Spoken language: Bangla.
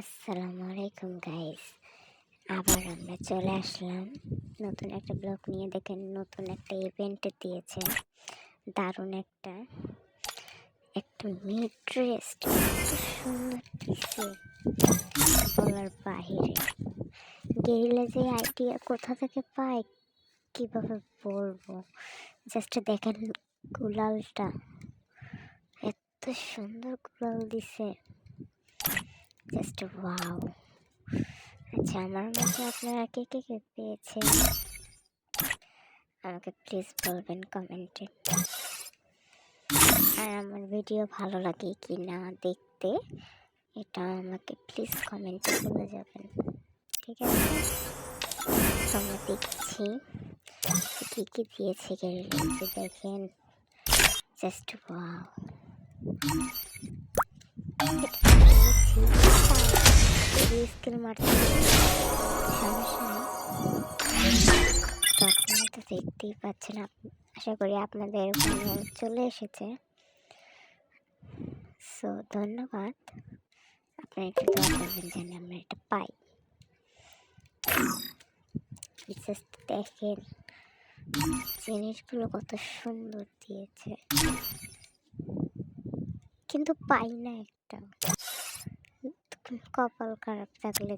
আসসালামু আলাইকুম গাইস আবার আমরা চলে আসলাম। নতুন একটা ব্লগ নিয়ে। দেখেন, নতুন একটা ইভেন্ট দিয়েছে। দারুণ একটা একটা মিড ড্রেস সুন্দর দিছে বলার বাহিরে। গেরিলা যে আইডিয়া কোথা থেকে পায়, কীভাবে বলব? জাস্ট দেখেন, গুলালটা। এত সুন্দর গুলাল দিছে। জাস্ট ওয়াও আচ্ছা আমার মধ্যে আপনারা কে কে কে পেয়েছেন? আমাকে প্লিজ বলবেন কমেন্টে। আর আমার ভিডিও ভালো লাগে কি না দেখতে, এটা আমাকে প্লিজ কমেন্টে বলে যাবেন। ঠিক আছে? আমরা দেখছি কী কী দিয়েছে গেরিলাতে দেখেন। জাস্ট ওয়াও স্কিল মারতে সমস্যা তো দেখতেই পাচ্ছেন আশা করি আপনাদের চলে এসেছে সো ধন্যবাদ আপনারা একটু দোয়া করবেন আমরা এটা পাই জাস্ট দেখেন জিনিসগুলো কত সুন্দর দিয়েছে কিন্তু পাই না একটা কপাল খারাপ থাকলে